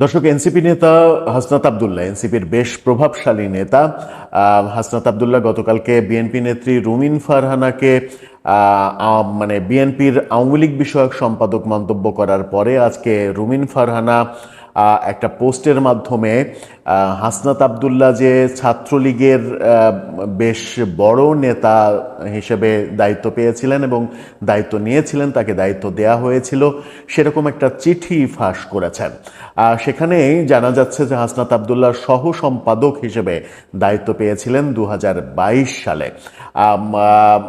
দর্শক, এনসিপি নেতা হাসনাত আবদুল্লাহ, এনসিপির বেশ প্রভাবশালী নেতা হাসনাত আবদুল্লাহ গতকালকে বিএনপি নেত্রী রুমিন ফারহানাকে মানে বিএনপির আওয়ামী লীগ বিষয়ক সম্পাদক মন্তব্য করার পরে আজকে রুমিন ফারহানা একটা পোস্টের মাধ্যমে হাসনাত আবদুল্লাহ যে ছাত্রলীগের বেশ বড় নেতা হিসেবে দায়িত্ব পেয়েছিলেন এবং দায়িত্ব নিয়েছিলেন তাকে দায়িত্ব দেয়া হয়েছিল সেরকম একটা চিঠি ফাঁস করেছেন। আহ, সেখানেই জানা যাচ্ছে যে হাসনাত আবদুল্লাহ সহ সম্পাদক হিসেবে দায়িত্ব পেয়েছিলেন দু হাজার বাইশ সালে।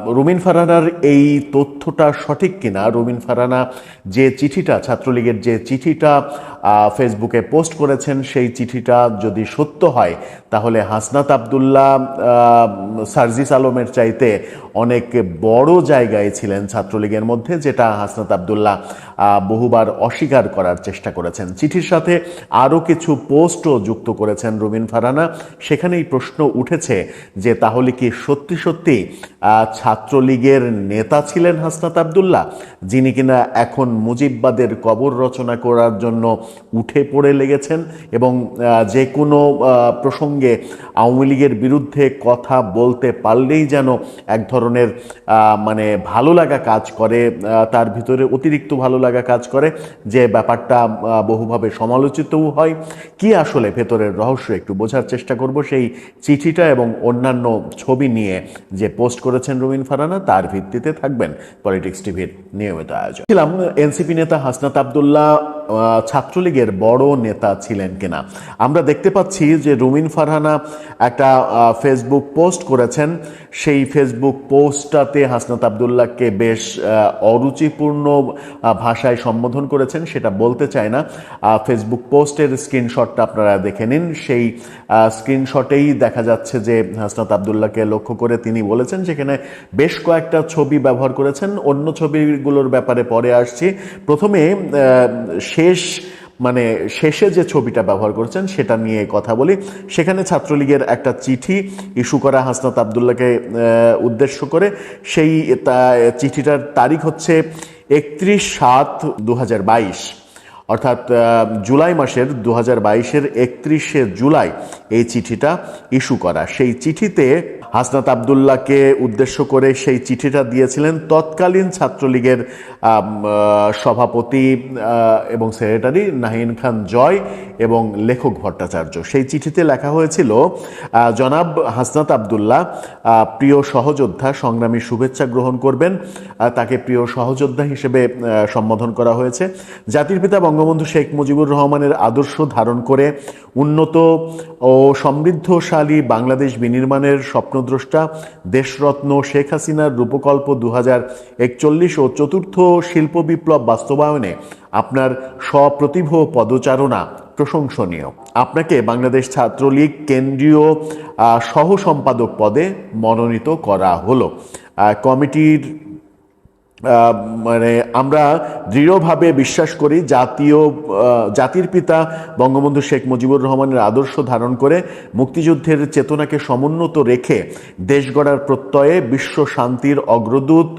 রুমিন ফারানার এই তথ্যটা সঠিক কিনা? রুমিন ফারানা যে চিঠিটা ছাত্রলীগের যে চিঠিটা আহ, ফেসবুকে পোস্ট করেছেন, সেই চিঠিটা যদি সত্য হয়, তাহলে হাসনাত আবদুল্লাহ সার্জিস আলমের চাইতে অনেক বড় জায়গায় ছিলেন ছাত্রলীগের মধ্যে, যেটা হাসনাত আবদুল্লাহ বহুবার অস্বীকার করার চেষ্টা করেছেন। চিঠির সাথে আরও কিছু পোস্টও যুক্ত করেছেন রুমিন ফারানা। সেখানেই প্রশ্ন উঠেছে যে, তাহলে কি সত্যি সত্যি ছাত্রলীগের নেতা ছিলেন হাসনাত আবদুল্লাহ, যিনি কিনা এখন মুজিববাদের কবর রচনা করার জন্য উঠে পড়ে লেগেছেন এবং যে কোনো প্রসঙ্গে আওয়ামী লীগের বিরুদ্ধে কথা বলতে পারলেই যেন এক ধরনের মানে ভালো লাগা কাজ করে তার ভিতরে অতিরিক্ত ভালো লাগা কাজ করে, যে ব্যাপারটা বহুভাবে সমালোচিতও হয়। কি আসলে ভেতরের রহস্য একটু বোঝার চেষ্টা করব, সেই চিঠিটা এবং অন্যান্য ছবি নিয়ে যে পোস্ট করেছেন রুমিন ফারানা, তার ভিত্তিতে থাকবেন পলিটিক্স টিভির নিয়মিত আয়োজন। ছিলাম এনসিপি নেতা হাসনাত আবদুল্লাহ ছাত্রলীগের বড় নেতা ছিলেন কিনা। আমরা দেখতে পাচ্ছি যে রুমিন ফারহানা একটা ফেসবুক পোস্ট করেছেন। সেই ফেসবুক পোস্টটাতে হাসনাত আবদুল্লাহকে বেশ অরুচিপূর্ণ ভাষায় সম্বোধন করেছেন সেটা বলতে চায় না। ফেসবুক পোস্টের স্ক্রিনশটটা আপনারা দেখে নিন। সেই স্ক্রিনশটেই দেখা যাচ্ছে যে হাসনাত আবদুল্লাহকে লক্ষ্য করে তিনি বলেছেন সেখানে বেশ কয়েকটা ছবি ব্যবহার করেছেন। অন্য ছবিগুলোর ব্যাপারে পরে আসছি। প্রথমে আহ, শেষ মানে শেষে যে ছবিটা ব্যবহার করেছেন সেটা নিয়ে কথা বলি। সেখানে ছাত্রলীগের একটা চিঠি ইস্যু করা হাসনাত আবদুল্লাহকে উদ্দেশ্য করে। সেই চিঠিটার তারিখ হচ্ছে একত্রিশ সাত দু অর্থাৎ জুলাই মাসের দু হাজার বাইশের একত্রিশে জুলাই এই চিঠিটা ইস্যু করা। সেই চিঠিতে হাসনাত আবদুল্লাহকে উদ্দেশ্য করে সেই চিঠিটা দিয়েছিলেন তৎকালীন ছাত্রলীগের সভাপতি এবং সেক্রেটারি নাহিন খান জয় এবং লেখক ভট্টাচার্য। সেই চিঠিতে লেখা হয়েছিল জনাব হাসনাত আবদুল্লাহ প্রিয় সহযোদ্ধা সংগ্রামী শুভেচ্ছা গ্রহণ করবেন তাকে প্রিয় সহযোদ্ধা হিসেবে সম্বোধন করা হয়েছে। জাতির পিতা বঙ্গবন্ধু শেখ মুজিবুর রহমানের আদর্শ ধারণ করে উন্নত ও সমৃদ্ধশালী বাংলাদেশ বিনির্মাণের স্বপ্নদ্রষ্টা দেশরত্ন শেখ হাসিনার রূপকল্প দু একচল্লিশ ও চতুর্থ শিল্প বিপ্লব বাস্তবায়নে আপনার স্বপ্রতিভ পদচারণা প্রশংসনীয়। আপনাকে বাংলাদেশ ছাত্রলীগ কেন্দ্রীয় সহ সম্পাদক পদে মনোনীত করা হলো। কমিটির মানে আমরা দৃঢ়ভাবে বিশ্বাস করি জাতীয় জাতির পিতা বঙ্গবন্ধু শেখ মুজিবুর রহমানের আদর্শ ধারণ করে মুক্তিযুদ্ধের চেতনাকে সমুন্নত রেখে দেশ গড়ার প্রত্যয়ে বিশ্ব শান্তির অগ্রদূত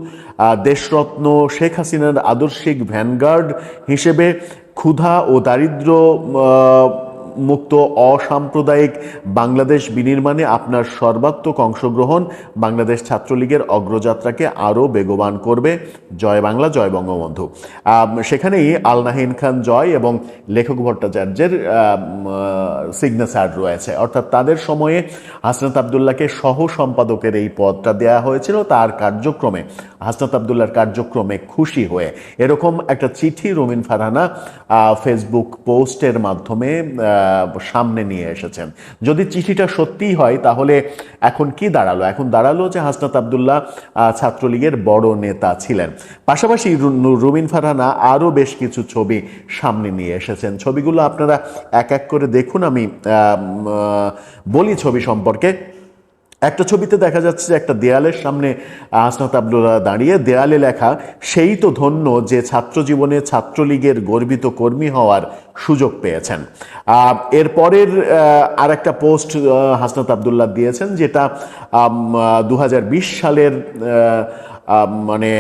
দেশরত্ন শেখ হাসিনার আদর্শিক ভ্যানগার্ড হিসেবে ক্ষুধা ও দারিদ্র মুক্ত অসাম্প্রদায়িক বাংলাদেশ বিনির্মাণে আপনার সর্বাত্মক অংশগ্রহণ বাংলাদেশ ছাত্রলীগের অগ্রযাত্রাকে আরও বেগবান করবে। জয় বাংলা, জয় বঙ্গবন্ধু। সেখানেই আল নাহিন খান জয় এবং লেখক ভট্টাচার্যের সিগনেচার রয়েছে। অর্থাৎ তাদের সময়ে হাসনাত আবদুল্লাহকে সহ সম্পাদকের এই পদটা দেয়া হয়েছিল। তার কার্যক্রমে, হাসনাত আবদুল্লাহর কার্যক্রমে খুশি হয়ে এরকম একটা চিঠি রুমিন ফারহানা ফেসবুক পোস্টের মাধ্যমে সামনে নিয়ে এসেছেন। যদি চিঠিটা সত্যিই হয়, তাহলে এখন কি দাঁড়াল? এখন দাঁড়াল যে হাসনাত আবদুল্লাহ ছাত্রলীগের বড় নেতা ছিলেন। পাশাপাশি রুমিন ফারহানা আরও বেশ কিছু ছবি সামনে নিয়ে এসেছেন। ছবিগুলো আপনারা এক এক করে দেখুন, আমি বলি ছবি সম্পর্কে। একটা ছবিতে দেখা যাচ্ছে যে একটা দেয়ালের সামনে আসনাত আবদুল্লাহ দাঁড়িয়ে। দেয়ালে লেখা, সেই তো ধন্য যে ছাত্র জীবনে ছাত্রলীগের গর্বিত কর্মী হওয়ার সুযোগ পেয়েছেন। এরপরের আর একটা পোস্ট হাসনাত আবদুল্লাহ দিয়েছেন, যেটা দু হাজার বিশ সালের মানে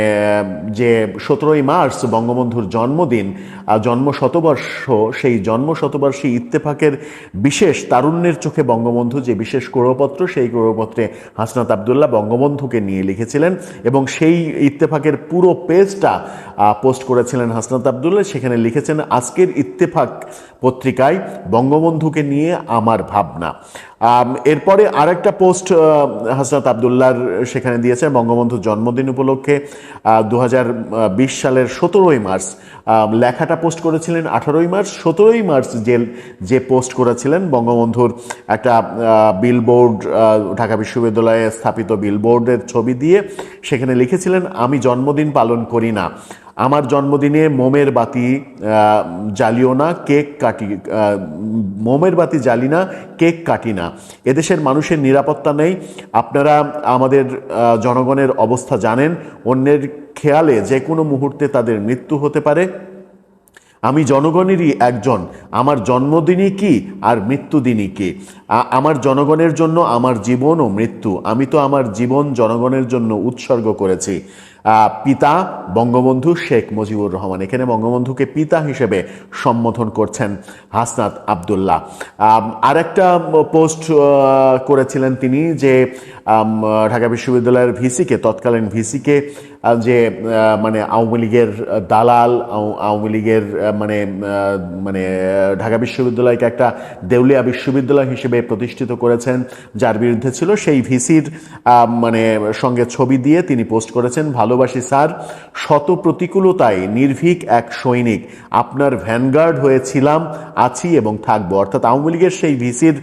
যে সতেরোই মার্চ বঙ্গবন্ধুর জন্মদিন জন্ম শতবর্ষ সেই জন্ম শতবর্ষী ইত্তেফাকের বিশেষ তারুণ্যের চোখে বঙ্গবন্ধু যে বিশেষ ক্রোড়পত্র সেই ক্রোড়পত্রে হাসনাত আবদুল্লাহ বঙ্গবন্ধুকে নিয়ে লিখেছিলেন এবং সেই ইত্তেফাকের পুরো পেজটা পোস্ট করেছিলেন হাসনাত আবদুল্লাহ। সেখানে লিখেছেন, আজকের ইত্তেফাক পত্রিকায় বঙ্গবন্ধুকে নিয়ে আমার ভাবনা। এরপরে আরেকটা পোস্ট হাসনাত আবদুল্লাহর সেখানে দিয়েছেন বঙ্গবন্ধুর জন্মদিন উপলক্ষে দু হাজার বিশ সালের সতেরোই মার্চ লেখাটা পোস্ট করেছিলেন আঠারোই মার্চ, সতেরোই মার্চ যে যে পোস্ট করেছিলেন বঙ্গবন্ধুর একটা বিলবোর্ড ঢাকা বিশ্ববিদ্যালয়ে স্থাপিত বিলবোর্ডের ছবি দিয়ে, সেখানে লিখেছিলেন, আমি জন্মদিন পালন করি না। আমার জন্মদিনে মোমের বাতি জ্বালিও না, কেক কাটি মোমের বাতি জ্বালি না, কেক কাটি না। এদেশের মানুষের নিরাপত্তা নেই। আপনারা আমাদের জনগণের অবস্থা জানেন। অন্যের খেয়ালে যে কোনো মুহূর্তে তাদের মৃত্যু হতে পারে। আমি জনগণেরই একজন। আমার জন্মদিনই কি আর মৃত্যুদিনই কি? আমার জনগণের জন্য আমার জীবন ও মৃত্যু। আমি তো আমার জীবন জনগণের জন্য উৎসর্গ করেছি। পিতা বঙ্গবন্ধু শেখ মুজিবুর রহমান। এখানে বঙ্গবন্ধুকে পিতা হিসেবে সম্বোধন করছেন হাসনাত আবদুল্লাহ। আর একটা পোস্ট করেছিলেন তিনি যে ঢাকা বিশ্ববিদ্যালয়ের ভিসিকে, তৎকালীন ভিসিকে যে মানে আওয়ামী লীগের দালাল, আও- আওয়ামী লীগের মানে মানে ঢাকা বিশ্ববিদ্যালয়কে একটা দেউলিয়া বিশ্ববিদ্যালয় হিসেবে প্রতিষ্ঠিত করেছেন, যার বিরুদ্ধে ছিল সেই ভিসির মানে সঙ্গে ছবি দিয়ে তিনি পোস্ট করেছেন, ভালোবাসি স্যার, শত প্রতিকূলতায় নির্ভীক এক সৈনিক, আপনার ভ্যানগার্ড হয়েছিলাম, আছি এবং থাকব। অর্থাৎ আওয়ামী লীগের সেই ভিসির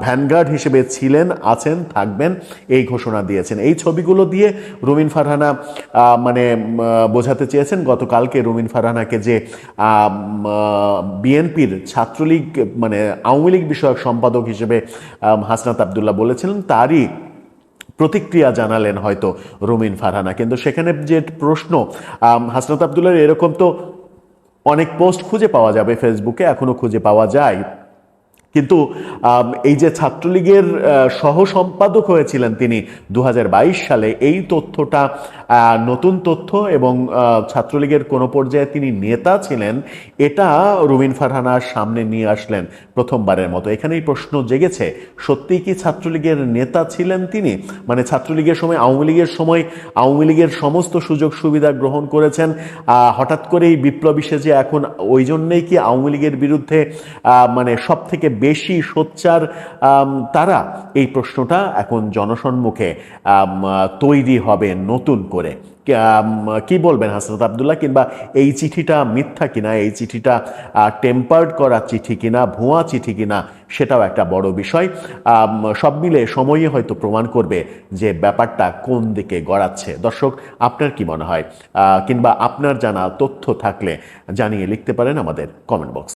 ভ্যানগার্ড হিসেবে ছিলেন, আছেন, থাকবেন, এই ঘোষণা দিয়েছেন। এই ছবিগুলো দিয়ে রুমিন ফারহানা মানে বোঝাতে চেয়েছেন গতকালকে রুমিন ফারহানাকে যে বিএনপির ছাত্রলীগ মানে আওয়ামী লীগ বিষয়ক সম্পাদক হিসেবে হাসনাত আবদুল্লাহ বলেছিলেন, তারই প্রতিক্রিয়া জানালেন হয়তো রুমিন ফারহানা। কিন্তু সেখানে যে প্রশ্ন হাসনাত আবদুল্লাহ এরকম তো অনেক পোস্ট খুঁজে পাওয়া যাবে ফেসবুকে, এখনও খুঁজে পাওয়া যায়। কিন্তু এই যে ছাত্রলীগের সহ সম্পাদক হয়েছিলেন তিনি দু হাজার বাইশ সালে, এই তথ্যটা নতুন তথ্য এবং ছাত্রলীগের কোনো পর্যায়ে তিনি নেতা ছিলেন, এটা রুমিন ফারহানার সামনে নিয়ে আসলেন প্রথমবারের মতো। এখানেই প্রশ্ন জেগেছে, সত্যিই কি ছাত্রলীগের নেতা ছিলেন তিনি? মানে ছাত্রলীগের সময়, আওয়ামী লীগের সময়, আওয়ামী লীগের সমস্ত সুযোগ সুবিধা গ্রহণ করেছেন হঠাৎ করেই বিপ্লবী সেজে এখন ওই জন্যেই কি আওয়ামী লীগের বিরুদ্ধে মানে সব থেকে বেশি সোচ্চার তারা এই প্রশ্নটা এখন জনসম্মুখে তৈরি হবে নতুন করে। কি- বলবেন হাসনাত আবদুল্লাহ? কিংবা এই চিঠিটা মিথ্যা কিনা? এই চিঠিটা টেম্পার্ড করা চিঠি কিনা? ভুয়া চিঠি কিনা? সেটাও একটা বড় বিষয়। সব মিলে সময়ই হয়তো প্রমাণ করবে যে ব্যাপারটা কোন দিকে গড়াচ্ছে। দর্শক, আপনার কি মনে হয়? কিংবা আপনার জানা তথ্য থাকলে জানিয়ে লিখতে পারেন আমাদের কমেন্ট বক্স